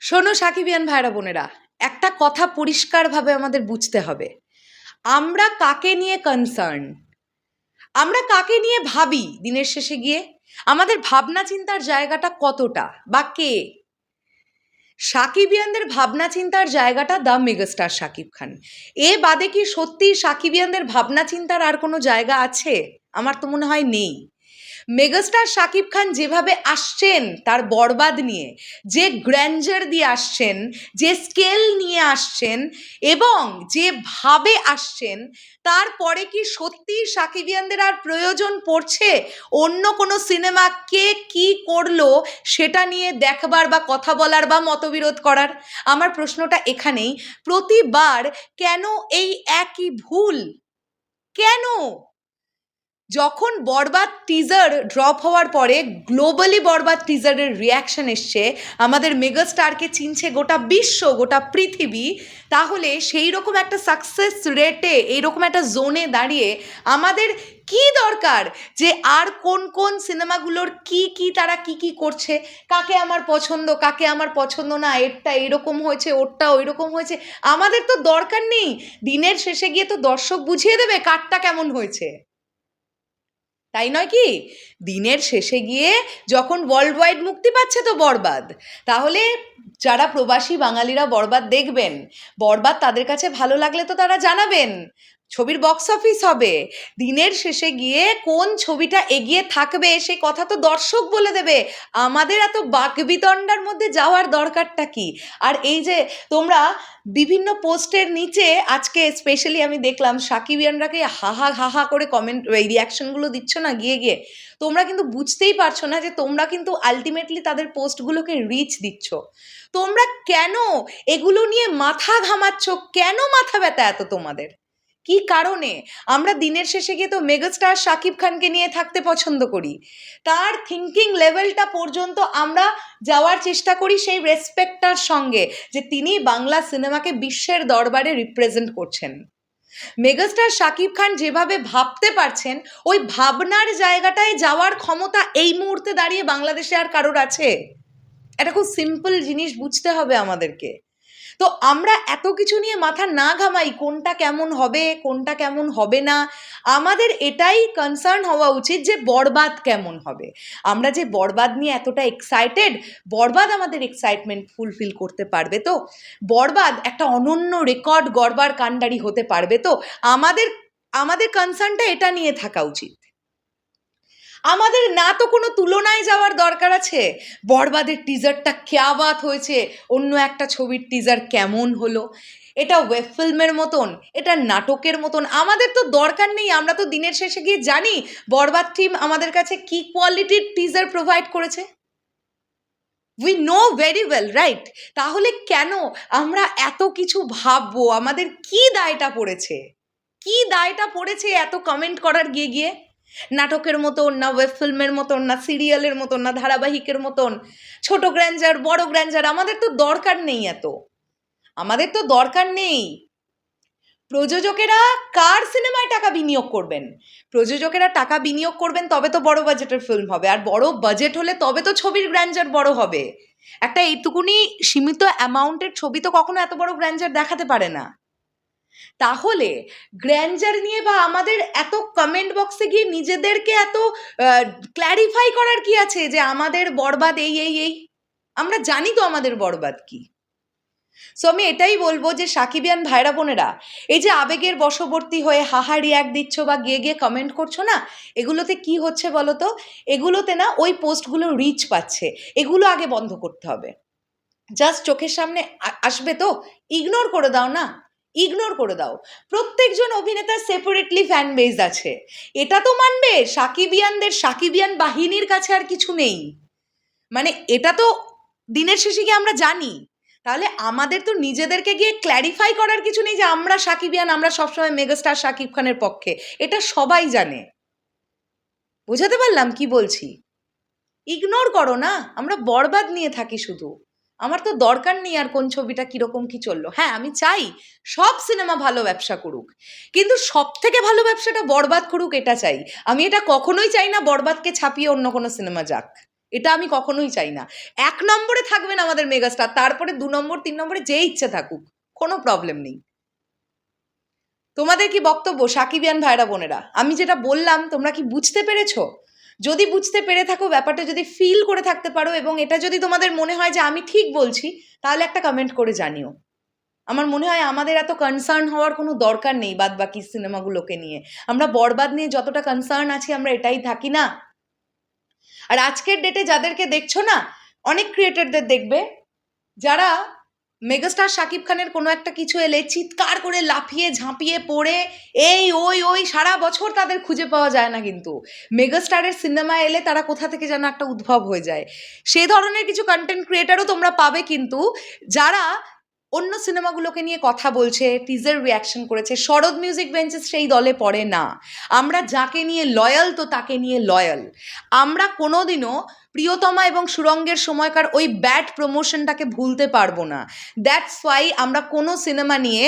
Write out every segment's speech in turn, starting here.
শোনো সাকিবিয়ান ভাইরা বোনেরা, একটা কথা পরিষ্কারভাবে আমাদের বুঝতে হবে। আমরা কাকে নিয়ে কনসার্ন আমরা কাকে নিয়ে ভাবি দিনের শেষে গিয়ে? আমাদের ভাবনা চিন্তার জায়গাটা কতটা বা কে? সাকিবিয়ানদের ভাবনা চিন্তার জায়গাটা দ্য মেগাস্টার সাকিব খান। এ বাদে কি সত্যি সাকিবিয়ানদের ভাবনা চিন্তার আর কোনো জায়গা আছে? আমার তো মনে হয় নেই। মেগাস্টার শাকিব খান যেভাবে আসছেন তার বরবাদ নিয়ে, যে গ্র্যান্ডার দিয়ে আসছেন, যে স্কেল নিয়ে আসছেন এবং যেভাবে আসছেন, তারপরে কি সত্যি সাকিবিয়ানদের আর প্রয়োজন পড়ছে? অন্য কোনো সিনেমা কে কি করল সেটা নিয়ে দেখবার বা কথা বলার বা মতবিরোধ করার? আমার প্রশ্নটা এখানেই। প্রতিবার কেন এই একই ভুল? কেন? যখন বরবাদ টিজার ড্রপ হওয়ার পরে গ্লোবালি বরবাদ টিজারের রিয়াকশন এসছে, আমাদের মেগাস্টারকে চিনছে গোটা বিশ্ব, গোটা পৃথিবী, তাহলে সেই রকম একটা সাকসেস রেটে এইরকম একটা জোনে দাঁড়িয়ে আমাদের কি দরকার যে আর কোন কোন সিনেমাগুলোর কি কি তারা কি কি করছে? কাকে আমার পছন্দ, কাকে আমার পছন্দ না, এরটা এরকম হয়েছে, ওরটা ওই রকম হয়েছে, আমাদের তো দরকার নেই। দিনের শেষে গিয়ে তো দর্শক বুঝিয়ে দেবে কারটা কেমন হয়েছে। তাই নয় কি? দিনের শেষে গিয়ে যখন ওয়ার্ল্ড ওয়াইড মুক্তি পাচ্ছে তো বরবাদ। তাহলে যারা প্রবাসী বাঙালিরা বরবাদ দেখবেন, বরবাদ তাদের কাছে ভালো লাগলে তো তারা জানাবেন। ছবির বক্স অফিস হবে। দিনের শেষে গিয়ে কোন ছবিটা এগিয়ে থাকবে সে কথা তো দর্শক বলে দেবে। আমাদের এত বাকবিতণ্ডার মধ্যে যাওয়ার দরকারটা কি? আর এই যে তোমরা বিভিন্ন পোস্টের নিচে আজকে স্পেশালি আমি দেখলাম সাকিবিয়ানরাকে হাহা হাহা করে কমেন্ট এই রিয়াকশনগুলো দিচ্ছ না গিয়ে গিয়ে। তোমরা কিন্তু বুঝতেই পারছ না যে তোমরা কিন্তু আলটিমেটলি তাদের পোস্টগুলোকে রিচ দিচ্ছ। তোমরা কেন এগুলো নিয়ে মাথা ঘামাচ্ছ? কেন মাথা ব্যথা এত তোমাদের? কি কারণে? আমরা দিনের শেষে গিয়ে তো মেগাস্টার শাকিব খানকে নিয়ে থাকতে পছন্দ করি। তার থিঙ্কিং লেভেলটা পর্যন্ত আমরা যাওয়ার চেষ্টা করি সেই রেসপেক্টটার সঙ্গে, যে তিনি বাংলা সিনেমাকে বিশ্বের দরবারে রিপ্রেজেন্ট করছেন। মেগাস্টার শাকিব খান যেভাবে ভাবতে পারছেন, ওই ভাবনার জায়গাটায় যাওয়ার ক্ষমতা এই মুহূর্তে দাঁড়িয়ে বাংলাদেশে আর কারোর আছে? এটা খুব সিম্পল জিনিস বুঝতে হবে আমাদেরকে। তো আমরা এত কিছু নিয়ে মাথা না ঘামাই, কোনটা কেমন হবে, কোনটা কেমন হবে না, আমাদের এটাই কনসার্ন হওয়া উচিত যে বরবাদ কেমন হবে। আমরা যে বরবাদ নিয়ে এতটা এক্সাইটেড বরবাদ আমাদের এক্সাইটমেন্ট ফুলফিল করতে পারবে তো? বরবাদ একটা অনন্য রেকর্ড গড়বার কাণ্ডারি হতে পারবে তো? আমাদের আমাদের কনসার্নটা এটা নিয়ে থাকা উচিত। আমাদের না তো কোনো তুলনায় যাওয়ার দরকার আছে। বরবাদের টিজারটা ক্যাবাত হয়েছে। অন্য একটা ছবির টিজার কেমন হলো? এটা ওয়েব ফিল্মের মতন, এটা নাটকের মতন। আমাদের তো দরকার নেই, আমরা তো দিনের শেষে গিয়ে জানি বরবাদ টিম আমাদের কাছে কি কোয়ালিটির টিজার প্রোভাইড করেছে। We know very well right তাহলে কেন আমরা এত কিছু ভাববো? আমাদের কি দায়টা পড়েছে? কি দায়টা পড়েছে এত কমেন্ট করার গিয়ে গিয়ে? নাটকের মতন, না ওয়েব ফিল্মের মতন, না সিরিয়ালের মতন, না ধারাবাহিকের মতন। ছোট গ্র্যান্ডার বড় গ্র্যান্ডার আমাদের তো দরকার নেই এত। আমাদের তো দরকার নেই। প্রযোজকেরা কার সিনেমায় টাকা বিনিয়োগ করবেন? প্রযোজকেরা টাকা বিনিয়োগ করবেন, তবে তো বড় বাজেটের ফিল্ম হবে। আর বড় বাজেট হলে তবে তো ছবির গ্র্যান্ডার বড় হবে। একটা এইটুকুনি সীমিত অ্যামাউন্টের ছবি তো কখনো এত বড় গ্র্যান্ডার দেখাতে পারে না। তাহলে গ্র্যান্ডার নিয়ে বা আমাদের এত কমেন্ট বক্সে গিয়ে নিজেদেরকে এত ক্ল্যারিফাই করার কি আছে যে আমাদের বরবাদ এই এই এই? আমরা জানি তো আমাদের বরবাদ কি। সো আমি এটাই বলব যে সাকিবিয়ান ভাইরা বোনেরা, এই যে আবেগের বশবর্তী হয়ে হাহা রিয়াক্ট দিচ্ছ বা গিয়ে গিয়ে কমেন্ট করছ না, এগুলোতে কি হচ্ছে বলো তো এগুলোতে না ওই পোস্টগুলো রিচ পাচ্ছে, এগুলো আগে বন্ধ করতে হবে। জাস্ট চোখের সামনে আসবে তো? ইগনোর করে দাও না। ইগনোর করে দাও। প্রত্যেকজন অভিনেতার সেপারেটলি ফ্যান বেজ আছে। এটা তো মানবে, সাকিবিয়ানদের সাকিবিয়ান বাহিনীর কাছে আর কিছু নেই। মানে এটা তো দিনের শেষে গিয়ে আমরা জানি। তাহলে আমাদের তো নিজেদেরকে গিয়ে ক্ল্যারিফাই করার কিছু নেই যে আমরা সাকিবিয়ান, আমরা সবসময় মেগাস্টার সাকিব খানের পক্ষে। এটা সবাই জানে। বোঝাতে পারলাম কি বলছি? ইগনোর করো না। আমরা বরবাদ নিয়ে থাকি শুধু। আমার তো দরকার নেই আর কোন ছবিটা কীরকম কি চলল। হ্যাঁ আমি চাই সব সিনেমা ভালো ব্যবসা করুক। কিন্তু সব থেকে ভালো ব্যবসাটা বরবাদ করুক এটা চাই। আমি এটা কখনোই চাই না বরবাদকে ছাপিয়ে অন্য কোনো সিনেমা যাক। এটা আমি কখনোই চাই না। এক নম্বরে থাকবেন আমাদের মেগাস্টার, তারপরে দু নম্বর, তিন নম্বরে যে ইচ্ছে থাকুক, কোনো প্রবলেম নেই। তোমাদের কি বক্তব্য সাকিবিয়ান ভাইরা বোনেরা? আমি যেটা বললাম, তোমরা কি বুঝতে পেরেছ? যদি বুঝতে পেরে থাকো, ব্যাপারটা যদি ফিল করে থাকতে পারো এবং এটা যদি তোমাদের মনে হয় যে আমি ঠিক বলছি, তাহলে একটা কমেন্ট করে জানিও। আমার মনে হয় আমাদের এত কনসার্ন হওয়ার কোনো দরকার নেই বাদ বাকি সিনেমাগুলোকে নিয়ে। আমরা বরবাদ নিয়ে যতটা কনসার্ন আছি, আমরা এটাই থাকি না। আর আজকের ডেটে যাদেরকে দেখছ না, অনেক ক্রিয়েটারদের দেখবে, যারা মেগাস্টার শাকিব খানের কোনো একটা কিছু এলে চিৎকার করে লাফিয়ে ঝাঁপিয়ে পড়ে, এই, ওই ওই, সারা বছর তাদের খুঁজে পাওয়া যায় না কিন্তু। মেগাস্টারের সিনেমা এলে তারা কোথা থেকে যেন একটা উদ্ভব হয়ে যায়। সে ধরনের কিছু কন্টেন্ট ক্রিয়েটারও তোমরা পাবে কিন্তু, যারা অন্য সিনেমাগুলোকে নিয়ে কথা বলছে টিজার রিয়াকশন করেছে, শরৎ মিউজিক বেঞ্চেস সেই দলে পড়ে না। আমরা যাকে নিয়ে লয়াল তো তাকে নিয়ে লয়াল আমরা কোনোদিনও প্রিয়তমা এবং সুরঙ্গের সময়কার ওই ব্যাড প্রমোশনটাকে ভুলতে পারব না। দ্যাটস ওয়াই আমরা কোনো সিনেমা নিয়ে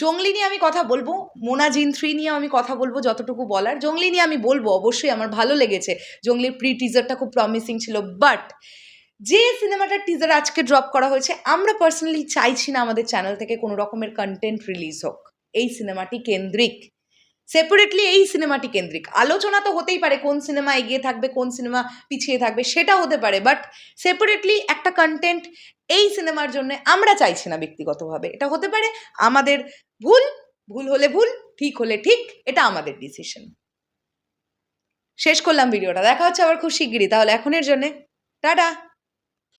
জঙ্গলি নিয়ে আমি কথা বলব, মোনা জিন থ্রি নিয়ে আমি কথা বলব যতটুকু বলার। জঙ্গলি নিয়ে আমি বলব, অবশ্যই আমার ভালো লেগেছে। জঙ্গলির প্রি টিজারটা খুব প্রমিসিং ছিল বাট যে সিনেমাটার টিজার আজকে ড্রপ করা হয়েছে, আমরা পার্সোনালি চাইছি না আমাদের চ্যানেল থেকে কোনো রকমের কন্টেন্ট রিলিজ হোক। এই সিনেমাটি কেন্দ্রিক। সেপারেটলি এই সিনেমাটি কেন্দ্রিক। আলোচনা তো হতেই পারে কোন সিনেমা এগিয়ে থাকবে, কোন সিনেমা পিছিয়ে থাকবে সেটা হতে পারে বাট সেপারেটলি একটা কন্টেন্ট এই সিনেমার জন্য আমরা চাইছি না ব্যক্তিগতভাবে। এটা হতে পারে আমাদের ভুল ভুল হলে ভুল, ঠিক হলে ঠিক, এটা আমাদের ডিসিশন শেষ করলাম ভিডিওটা। দেখা হচ্ছে আবার খুব শিগগিরই। তাহলে এখনের জন্যে, টাটা!